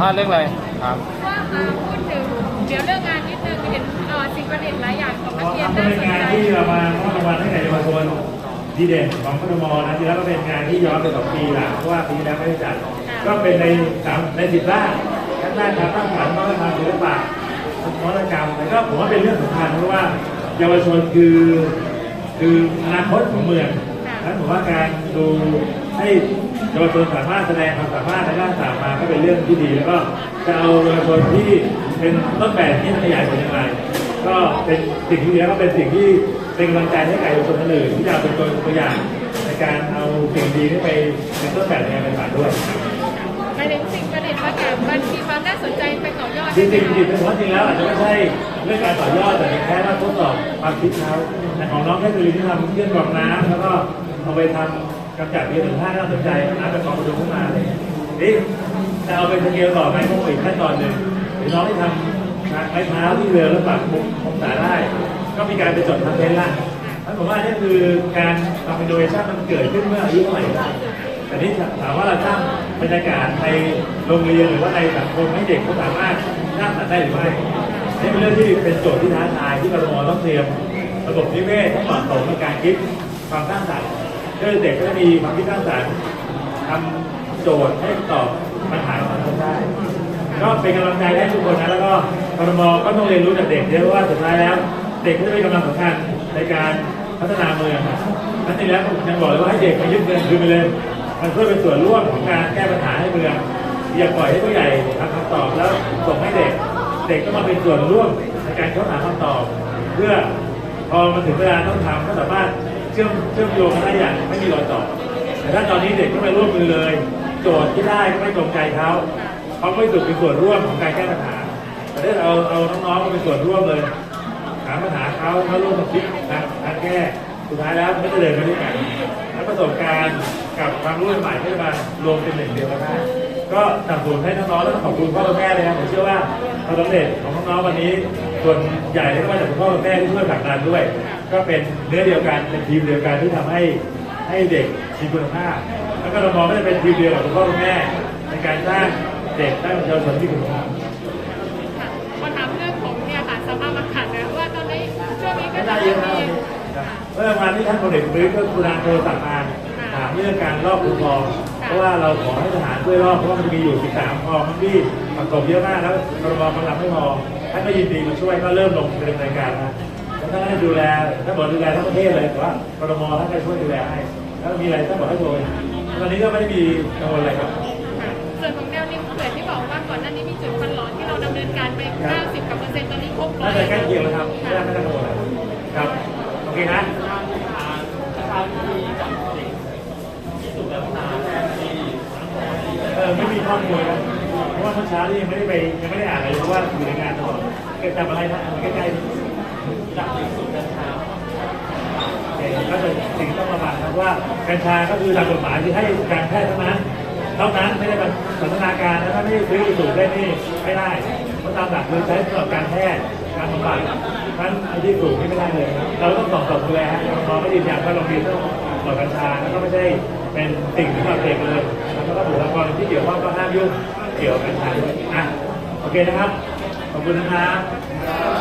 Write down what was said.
ภาษณ์เรื่องอะไรครับว่ามาพูดถึงเดี๋ยวเรื่องงานนิดนึงเห็นเอ่อสิ่งประดิษฐ์หลายอย่างของนักเรียนก็น่าเป็นสนงานใจที่เรามามอบรางวัลให้กับเยาวชนดีเด่นของกทมนะทีแล้วก็เป็นงานที่ย้อนไปสองปีหลังเพราะว่าปีที่แล้วไม่ได้จัด ก็เป็นในสามในสิบด้านทั้งด้านการตั้งสรรค์วัฒนธรรมศิลปะนวัตกรรมแต่ก็ผมว่าเป็นเรื่องสำคัญเพราะว่าเยาวชนคือคืออนาคตของเมืองและผมว่าการดู ให้เยาวชนสามารถแสดงความสามารถในด้านต่างมาก็เป็นเรื่องที่ดี แล้วก็จะเอาเยาวชนที่เป็นต้นแบบที่ขยายผลอย่างไรก็เป็นสิ่งที่ดีแล้วก็เป็นสิ่งที่เป็นกำลังใจให้กับเยาวชนคนอื่นที่จะเอาเป็นตัวตัวอย่างในการเอาสิ่งดีนี้ไปเป็นต้นแบบในการปฏิบัติด้วยหมายถึงสิ่งประดิษฐ์บางอย่างมันมีความน่าสนใจไปต่อยอดจริได้งไหมจริงคะจริงๆผมว่าจริงแล้วอาจจะไม่ใช่เรื่องการต่อยอดแต่เป็นแค่ว่าทดสอบความคิดเขาแต่ของน้องแค่คือที่ทำเครื่องกรองน้ำแล้วก็เอาไปทำ กำจัดเพียงหนึ่งท่าน่าสนใจน้ำเป็นกองกระดูกขึ้นมาเลยนี่จะเอาไปสเกลต่อไปก็อีกขั้นตอนหนึ่งหรือน้องที่ทำไม้เท้าที่เรือแล้วปรับมุมองศาได้ ก็มีการไปจดทำเทนละนั่นผมว่านี่คือการทำอินโนเวชันมันเกิดขึ้นเมื่ออายุเท่าไหร่ได้แต่นี่ถามว่าเราสร้างบรรยากาศในโรงเรียนหรือว่าในสังคมให้เด็กเขาสามารถสร้างสรรค์ได้หรือไม่นี่เป็นเรื่องที่เป็นโจทย์ที่ท้าทายที่กรมต้องเตรียม ระบบนิเวศให้เหมาะสมในการคิดความสร้างสรรค์ เพื่อเด็กก็จะมีความคิดสร้างสรรค์ทำโจทย์ให้ตอบปัญหาของสังคมได้ ก็เป็นกำลังใจให้ทุกคนนะแล้วก็กรมก็ต้องเรียนรู้จากเด็กด้วยเพราะว่าสุดท้ายแล้ว เด็กก็จะเป็นกำลังสำคัญในการพัฒนาเมืองนั่นเองแล้วผมยังบอกเลยว่าให้เด็กมายึดเมืองคืนไปเลยมันเพื่อเป็นส่วนร่วมของการแก้ปัญหาให้เมืองอย่าปล่อยให้ผู้ใหญ่ทำคำตอบแล้วส่งให้เด็ก เด็กก็มาเป็นส่วนร่วมในการค้นหาคำตอบ เพื่อพอมาถึงเวลาต้องทำก็สามารถ เชื่อมเชื่อมโยงกันได้อย่างไม่มีรอยต่อ แต่ถ้าตอนนี้เด็กก็ไม่ร่วมมือเลย โจทย์ที่ได้ก็ไม่ตรงใจเขาเขาไม่ถูกเป็นส่วนร่วมของการแก้ปัญหาแต่ถ้าเอาเอาน้องๆมาเป็นส่วนร่วมเลยหาปัญหาเขาเขาร่วมกันคิดทางทางแก้สุดท้ายแล้วมันก็จะเดินไปด้วยกันและประสบการณ์กับความรู้ใหม่ก็จะมารวมเป็นหนึ่งเดียวกันได้ก็สนับสนุนให้น้องๆและขอบคุณพ่อและแม่เลยนะผมเชื่อว่าความสำเร็จของน้องๆวันนี้ ส่วนใหญ่ก็มาจากคุณพ่อและแม่ที่ช่วยผลักดันด้วย ก็เป็นเนื้อเดียวกันเป็นทีมเดียวกันที่ทำให้ให้เด็กมีคุณภาพ แล้วก็เรามองก็จะเป็นทีมเดียวกับคุณพ่อคุณแม่ ในการสร้างเด็กสร้างเยาวชนที่คุณภาพค่ะพอถามเรื่องของเนี่ยค่ะสภาพอากาศนะว่าตอนนี้ช่วงนี้ก็ไม่จะได้เยอะนะมีเมื่อวานที่ท่านพลเอกประยุทธ์ก็คุณาโทรสั่งมาถามเรื่องการลอกคูคลองเพราะว่าเราขอให้ทหารช่วยลอกเพราะว่ามันจะมีอยู่ 13คลองที่ประกอบเยอะมากแล้วกรมกำลังไม่พอ ท่านก็ยินดีมาช่วยก็เริ่มลงดำเนินรายการนะแล้วท่านก็ได้ดูแลท่านบอกดูแลทั้งประเทศเลยแต่ว่ากรมท่านก็ช่วยดูแลให้แล้วมีอะไรท่านบอกให้โทรตอนนี้ก็ไม่ได้มีกังวลอะไรครับค่ะส่วนของแนวริมเขื่อนที่บอกว่าก่อนหน้านี้มีจุดควันร้อนที่เราดำเนินการไป 90กับเปอร์เซ็นต์ตอนนี้ครบร้อน่ายจะใกล้เคียงแล้วครับไม่น่าไม่น่ากังวลอะไรครับโอเคนะเออไม่มีข้อมูลนะเพราะว่าเมื่อเช้านี่ยังไม่ได้ไปยังไม่ได้อ่านเลยเพราะว่าอยู่ในงานตลอดเกิดจำอะไรนะมันใกล้ๆจับสิ่งสุดกัญชาก็จะสิ่งต้องระวังนะว่ากัญชาก็คือตามกฎหมายที่ให้การแพทย์เท่านั้นเท่านั้นไม่ได้เป็นสันทนาการนะถ้าไม่ซื้อสูตรได้นี่ไม่ได้เพราะตามหลักคือใช้สำหรับการแพทย์การบำบัดนั้นไอ้ที่สูตรนี่ไม่ได้เลย เราต้องสองสอบดูแลฮะน้อไม่ยืนยันว่าโรงเรียนต้องตรวจกัญชาแล้วก็ไม่ใช่เป็นสิ่งที่มาเด็กเลยแล้วก็บุคลากรที่เกี่ยวข้องก็ห้ามยุ่ง เกี่ยวกับการด้วยนะโอเคนะครับ ขอบคุณนะครับ